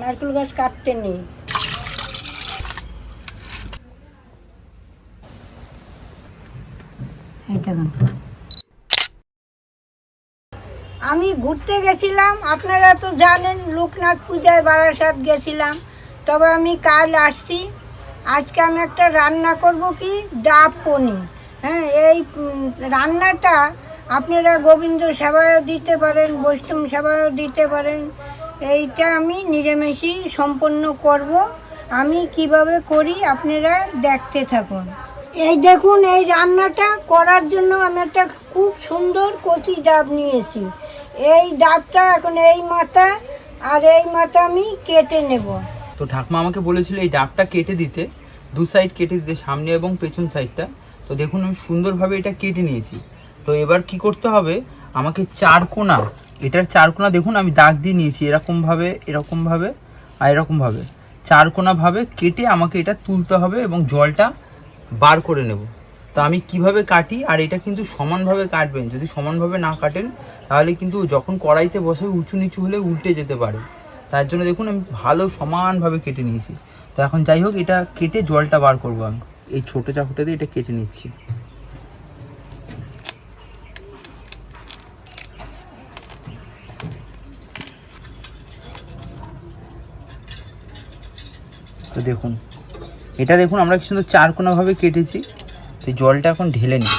নারকেল গাছ কাটতে নেই। আমি ঘুরতে গেছিলাম, আপনারা তো জানেন, লোকনাথ পূজায় বারাসাত গেছিলাম। তবে আমি কাল আসছি। আজকে আমি একটা রান্না করব কি? ডাব পনির। হ্যাঁ এই রান্নাটা আপনারা গোবিন্দ সেবায়ও দিতে পারেন, বৈষ্ণব সেবায়ও দিতে পারেন। এইটা আমি নিরামিষই সম্পন্ন করব। আমি কীভাবে করি আপনারা দেখতে থাকুন। এই দেখুন, এই রান্নাটা করার জন্য আমি একটা খুব সুন্দর কচি ডাব নিয়েছি। এই ডাবটা এখন এই মাথা আর এই মাথা আমি কেটে নেব। তো ঠাকমা আমাকে বলেছিল এই ডাবটা কেটে দিতে, দু সাইড কেটে দিতে, সামনে এবং পেছন সাইডটা। তো দেখুন, আমি সুন্দরভাবে এটা কেটে নিয়েছি। তো এবার কি করতে হবে? আমাকে চার কোনা এটার চারকোনা দেখুন, আমি দাগ দিয়ে নিয়েছি, এরকমভাবে এরকমভাবে আর এরকমভাবে। চারকোনাভাবে কেটে আমাকে এটা তুলতে হবে এবং জলটা বার করে নেব। তো আমি কীভাবে কাটি, আর এটা কিন্তু সমানভাবে কাটবেন। যদি সমানভাবে না কাটেন, তাহলে কিন্তু যখন কড়াইতে বসে উঁচু নিচু হলে উল্টে যেতে পারে। তার জন্য দেখুন, আমি ভালো সমানভাবে কেটে নিয়েছি। তো এখন যাই হোক, এটা কেটে জলটা বার করব আমি। এই ছোটো চাকুটা দিয়ে এটা কেটে নিচ্ছি। দেখুন। এটা দেখুন আমরা কি সুন্দর চারকোনাভাবে কেটেছি। তো জলটা এখন ঢেলে নিই।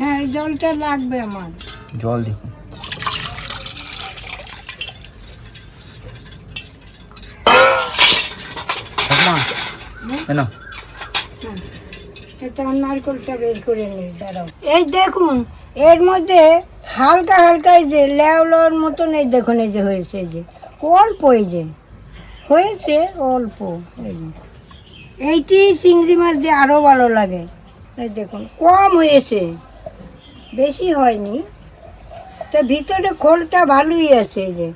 হ্যাঁ জলটা লাগবে আমার। জল দেখুন। এটা নারকেলটা বের করে নিই দাঁড়াও। এই দেখুন এর মধ্যে হালকা হালকা এই যে লেওলোর মতন এই দেখুন এই যে হয়েছে এই যে। অল্প এই যে হয়েছে অল্প। এইটি চিংড়ি মাছ দিয়ে আরও ভালো লাগে। এই দেখুন, কম হয়েছে। বেশি হয়নি। তা ভিতরে খোলটা ভালোই আছে যে।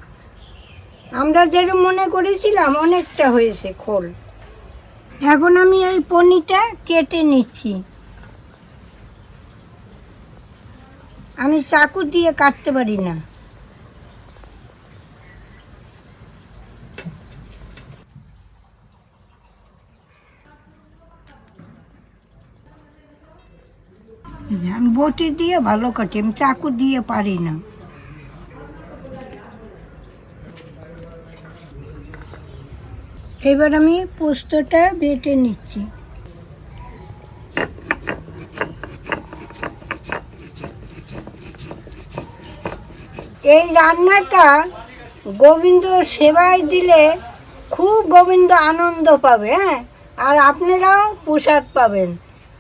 আমরা যেরকম মনে করেছিলাম, অনেকটা হয়েছে খোল। এখন আমি এই পনিটা কেটে নিচ্ছি। আমি চাকু দিয়ে কাটতে পারি না। আমি বটি দিয়ে ভালো কাটি, আমি চাকু দিয়ে পারি না। এবার আমি পোস্তটা বেটে নিচ্ছি। এই রান্নাটা গোবিন্দ সেবায় দিলে খুব গোবিন্দ আনন্দ পাবে হ্যাঁ? আর আপনারাও প্রসাদ পাবেন।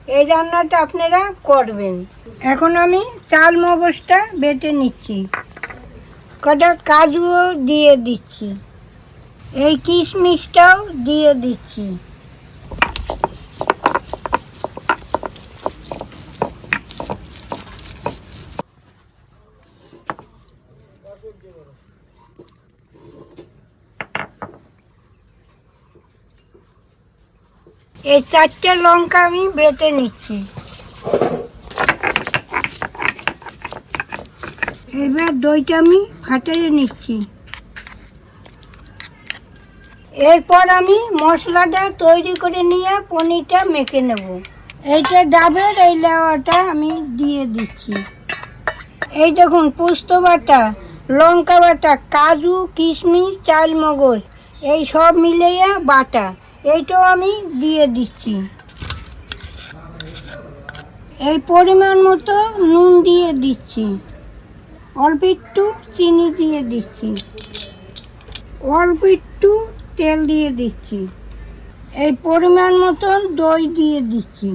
এই রান্নাটা আপনারা করবেন। এখন আমি চাল মগজটা বেটে নিচ্ছি। কটা কাজুও দিয়ে দিচ্ছি। এই কিশমিশটাও দিয়ে দিচ্ছি। এই চারটে লঙ্কা আমি বেটে নিচ্ছি। এবার দইটা আমি ফাটিয়ে নিচ্ছি। এরপর আমি মশলাটা তৈরি করে নিয়ে পনিরটা মেখে নেব। এইটা ডাবের এই লেওয়াটা আমি দিয়ে দিচ্ছি। এই দেখুন, পোস্ত বাটা, লঙ্কা বাটা, কাজু, কিশমিশ চাল মগজ এই সব মিলিয়ে বাটা। এইটাও আমি দিয়ে দিচ্ছি। এই পরিমাণ মতো নুন দিয়ে দিচ্ছি। অল্প একটু চিনি দিয়ে দিচ্ছি। অল্প একটু তেল দিয়ে দিচ্ছি। এই পরিমাণ মতন দই দিয়ে দিচ্ছি।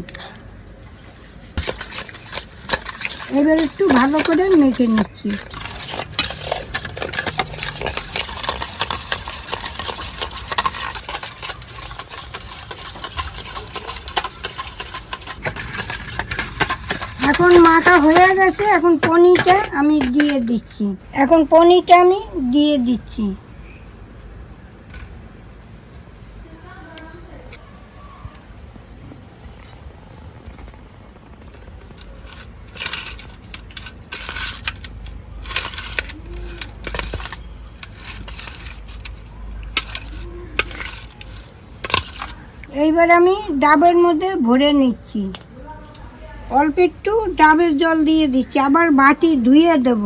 এবার একটু ভালো করে মেখে নিচ্ছি। এখন মাথা হয়ে গেছে, এখন পনিরটা আমি দিয়ে দিচ্ছি। এখন পনিরটা আমি দিয়ে দিচ্ছি। এইবার আমি ডাবের মধ্যে ভরে নিচ্ছি। অল্প একটু ডাবের জল দিয়ে দিচ্ছি, আবার বাটি ধুয়ে দেব।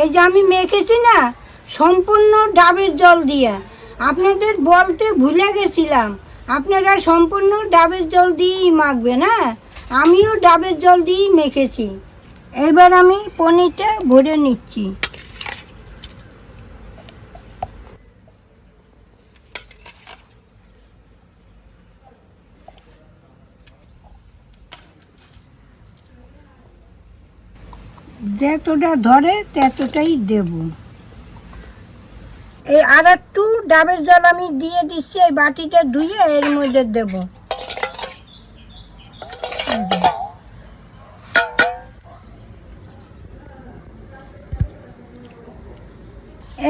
এই যে আমি মেখেছি না, সম্পূর্ণ ডাবের জল দিয়ে। আপনাদের বলতে ভুলে গেছিলাম, আপনারা সম্পূর্ণ ডাবের জল দিয়েই মাখবেন হ্যাঁ? আমিও ডাবের জল দিয়েই মেখেছি। এবার আমি পনিরটা ভরে নিচ্ছি। যতটা ধরে, ততটাই দেব। এই আর একটু ডাবের জল আমি দিয়ে দিচ্ছি, এই বাটিটা ধুয়ে এর মধ্যে দেব।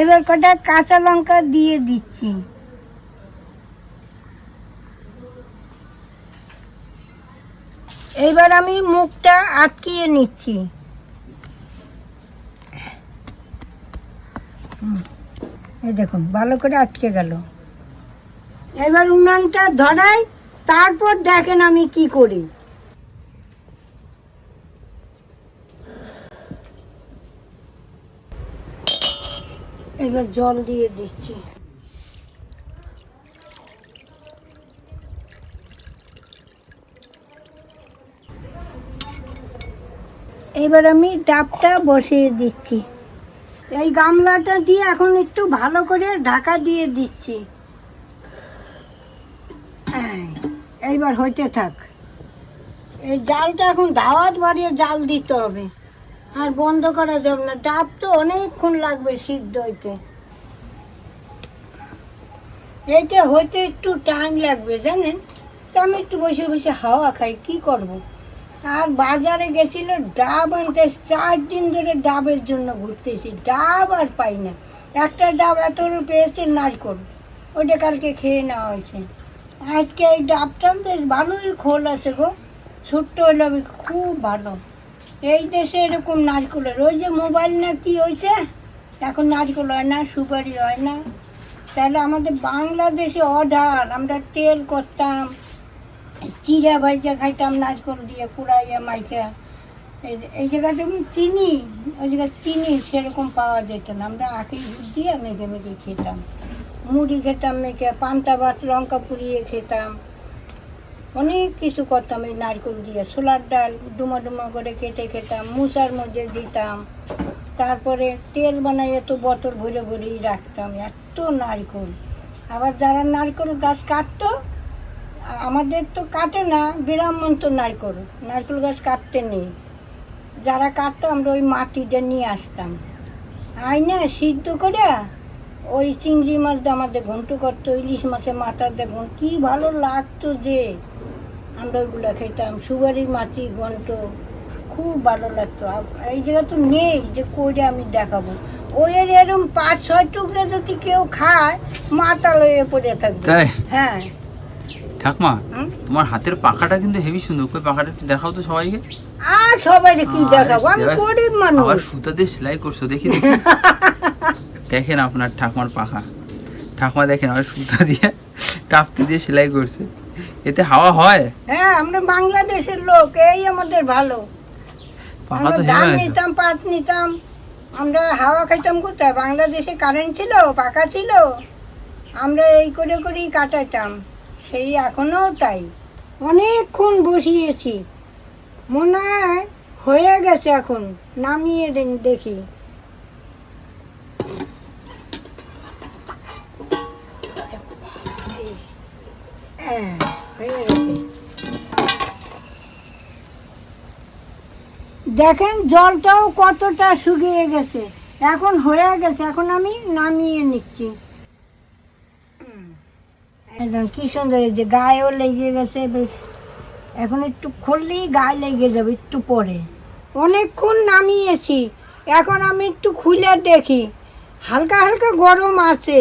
এবার কটা কাঁচা লঙ্কা দিয়ে দিচ্ছি। এইবার আমি মুখটা আটকিয়ে নিচ্ছি। এই দেখুন, ভালো করে আটকে গেল। এবার উনানটা ধরাই, তারপর দেখেন আমি কি করি। এবার জল দিয়ে দিচ্ছি। এবার আমি ডাবটা বসিয়ে দিচ্ছি। এই গামলাটা দিয়ে এখন একটু ভালো করে ঢাকা দিয়ে দিচ্ছি। এই, এইবার হইতে থাক। এই জালটা এখন দাওয়াত বাড়িয়ে জাল দিতে হবে। আর বন্ধ করা যাবে না। ডাব তো অনেকক্ষণ লাগবে সিদ্ধ হইতে। এইটা হইতে একটু টাইম লাগবে জানেন? তা আমি একটু বসে বসে হাওয়া খাই কি করব। আর বাজারে গেছিল, ডাব আনতে চার দিন ধরে ডাবের জন্য ঘুরতেছি, ডাব আর পাই না। একটা ডাব এত পেয়েছে নারকল ওইটা কালকে খেয়ে নেওয়া হয়েছে। আজকে এই ডাবটা বেশ ভালোই খোল আছে গো। ছোট্ট হলে খুব ভালো। এই দেশে এরকম নারকলের ওই যে মোবাইল না কি হয়েছে? এখন নারকল হয় না, সুপারি হয় না। তাহলে আমাদের বাংলাদেশে অর্ডার আমরা তেল করতাম। চিরা ভাইজা খাইতাম, নারকল দিয়ে কুড়াইয়া মাইকা। এই- জায়গাতে যেমন চিনি, ওই জায়গায় চিনি সেরকম পাওয়া যেত না। আমরা আখি দুধ দিয়ে মেঘে মেঘে খেতাম। মুড়ি খেতাম মেখে, পান্তা ভাত, লঙ্কা পুড়িয়ে খেতাম। অনেক কিছু করতাম এই নারকেল দিয়ে। ছোলার ডাল ডুমা ডুমা করে কেটে খেতাম মুচার মধ্যে দিতাম। তারপরে তেল বানাইয়ে তো বোতল ভরে ভরেই রাখতাম। এত নারকেল। আবার যারা নারকেল গাছ কাটতো আমাদের তো কাটে না ব্রাহ্মণ তো নারকেল। নারকেল গাছ কাটতে নেই। যারা কাটতো আমরা ওই মাটিটা নিয়ে আসতাম। আইনা সিদ্ধ করে ওই চিংড়ি মাছটা আমাদের ঘন্টু করতো ইলিশ মাছের মাথার দেখুন কি ভালো লাগতো যে আমরা ওইগুলো খেতাম। সুগারি মাটি ঘন্ট খুব ভালো লাগতো। এই জায়গা তো নেই যে করে আমি দেখাবো। ওই এর এরম পাঁচ ছয় টুকরা যদি কেউ খায় মাথা লয়ে পড়ে থাকবে। হ্যাঁ। ঠাকমা তোমার হাতের পাখাটা কিন্তু হেভি সুন্দর। কই পাখাটা একটু দেখাও তো সবাইকে। আর সবাই কি দেখাবো? আমি গরিব মানুষ। সুতা দিয়ে সেলাই করছ দেখি দেখি। দেখেন আপনার ঠাকমার পাখা। ঠাকমা দেখেন আর সুতা দিয়ে কাপতে দিয়ে সেলাই করছে। এতে হাওয়া হয়? হ্যাঁ আমরা বাংলাদেশের লোক এই আমাদের ভালো। পাখা তো ধান নিতাম পাট নিতাম আমরা হাওয়া খাইতাম কোথায়? বাংলাদেশে কারেন্ট ছিল পাখা ছিল আমরা এই করে করেই কাটাইতাম। সেই এখনও তাই। অনেকক্ষণ বসিয়েছি। মনে হয় হয়ে গেছে এখন, নামিয়ে দেখি। হ্যাঁ হয়ে গেছে। দেখেন জলটাও কতটা শুকিয়ে গেছে। এখন হয়ে গেছে, এখন আমি নামিয়ে নিচ্ছি। একদম কি সুন্দর এই যে গায়েও লেগে গেছে, বেশ। এখন একটু খুললেই গায়ে লেগে যাবে, একটু পরে। অনেকক্ষণ নামিয়েছি, এখন আমি একটু খুলে দেখি। হালকা হালকা গরম আছে।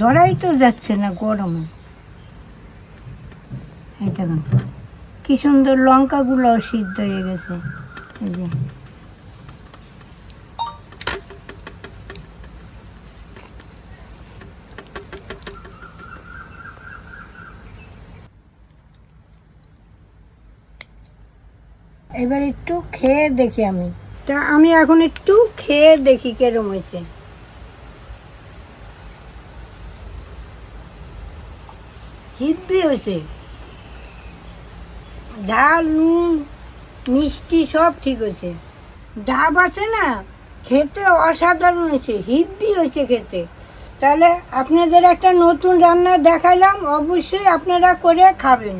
ধরাই তো যাচ্ছে না গরমে। দেখুন কি সুন্দর লঙ্কাগুলো সিদ্ধ হয়ে গেছে, এই যে। এবার একটু খেয়ে দেখি আমি। তা আমি এখন একটু খেয়ে দেখি কেরম হয়েছে হিব্বি হয়েছে। ঝাল নুন, মিষ্টি সব ঠিক হয়েছে। ডাব আছে না, খেতে অসাধারণ হয়েছে হিব্বি হয়েছে খেতে। তাহলে আপনাদের একটা নতুন রান্না দেখালাম, অবশ্যই আপনারা করে খাবেন।